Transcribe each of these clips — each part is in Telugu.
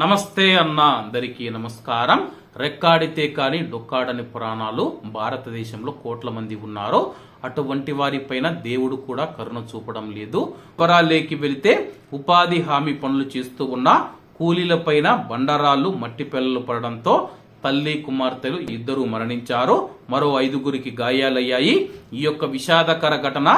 నమస్తే అన్న అందరికీ నమస్కారం. రెక్కాడితే కానీ డొక్కాడని పురాణాలు భారతదేశంలో కోట్ల మంది ఉన్నారు. అటువంటి వారిపైన దేవుడు కూడా కరుణ చూపడం లేదు. పొరాలేకి వెళితే ఉపాధి హామీ పనులు చేస్తూ ఉన్న కూలీలపైన బండరాళ్ళు మట్టి పిల్లలు పడడంతో తల్లి కుమార్తెలు ఇద్దరు మరణించారు. మరో ఐదుగురికి గాయాలయ్యాయి. ఈ యొక్క విషాదకర ఘటన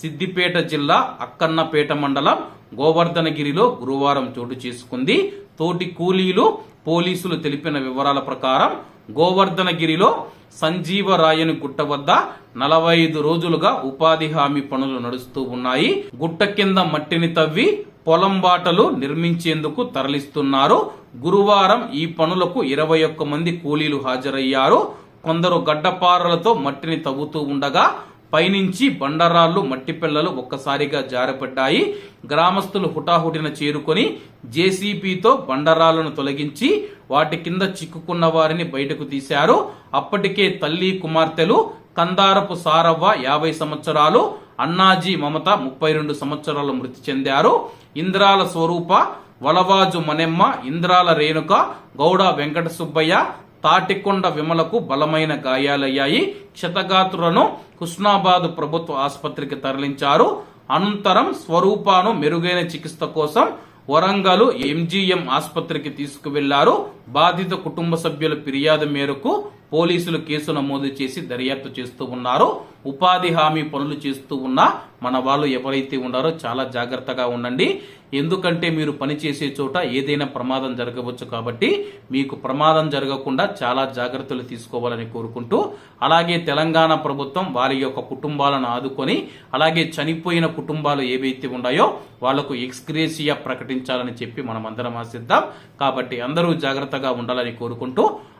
సిద్దిపేట జిల్లా అక్కన్నపేట మండలం గోవర్ధనగిరిలో గురువారం చోటు చేసుకుంది. తోటి కూలీలు పోలీసులు తెలిపిన వివరాల ప్రకారం గోవర్ధనగిరిలో సంజీవరాయని గుట్ట వద్ద నలభై ఐదు రోజులుగా ఉపాధి హామీ పనులు నడుస్తూ ఉన్నాయి. గుట్ట కింద మట్టిని తవ్వి పొలం బాటలు నిర్మించేందుకు తరలిస్తున్నారు. గురువారం ఈ పనులకు ఇరవై ఒక్క మంది కూలీలు హాజరయ్యారు. కొందరు గడ్డపారలతో మట్టిని తవ్వుతూ ఉండగా పైనుంచి బండరాళ్ళు మట్టి పిల్లలు ఒక్కసారిగా జారపడ్డాయి గ్రామస్తులు హుటాహుటిన చేరుకొని జేసీబీతో బండరాళ్ళను తొలగించి వాటి కింద చిక్కుకున్న వారిని బయటకు తీశారు. అప్పటికే తల్లి కుమార్తెలు కందారపు సారవ్వ యాభై సంవత్సరాలు అన్నాజీ మమత ముప్పై రెండు సంవత్సరాలు మృతి చెందారు. ఇంద్రాల స్వరూప వలవాజు మనెమ్మ ఇంద్రాల రేణుక గౌడ వెంకట సుబ్బయ్య తాటికొండ విమలకు బలమైన గాయాలయ్యాయి. క్షతగాత్రులను హుస్నాబాద్ ప్రభుత్వ ఆసుపత్రికి తరలించారు. అనంతరం స్వరూపాను మెరుగైన చికిత్స కోసం వరంగల్ ఎంజీఎం ఆసుపత్రికి తీసుకువెళ్ళారు. బాధిత కుటుంబ సభ్యుల ఫిర్యాదు మేరకు పోలీసులు కేసు నమోదు చేసి దర్యాప్తు చేస్తూ ఉన్నారు. ఉపాధి హామీ పనులు చేస్తూ ఉన్న మన వాళ్ళు ఎవరైతే ఉన్నారో చాలా జాగ్రత్తగా ఉండండి. ఎందుకంటే మీరు పని చేసే చోట ఏదైనా ప్రమాదం జరగవచ్చు కాబట్టి మీకు ప్రమాదం జరగకుండా చాలా జాగ్రత్తలు తీసుకోవాలని కోరుకుంటూ అలాగే తెలంగాణ ప్రభుత్వం వారి యొక్క కుటుంబాలను ఆదుకొని అలాగే చనిపోయిన కుటుంబాలు ఏవైతే ఉన్నాయో వాళ్ళకు ఎక్స్గ్రేసియా ప్రకటించాలని చెప్పి మనం అందరం ఆశిద్దాం. కాబట్టి అందరూ జాగ్రత్తగా ఉండాలని కోరుకుంటూ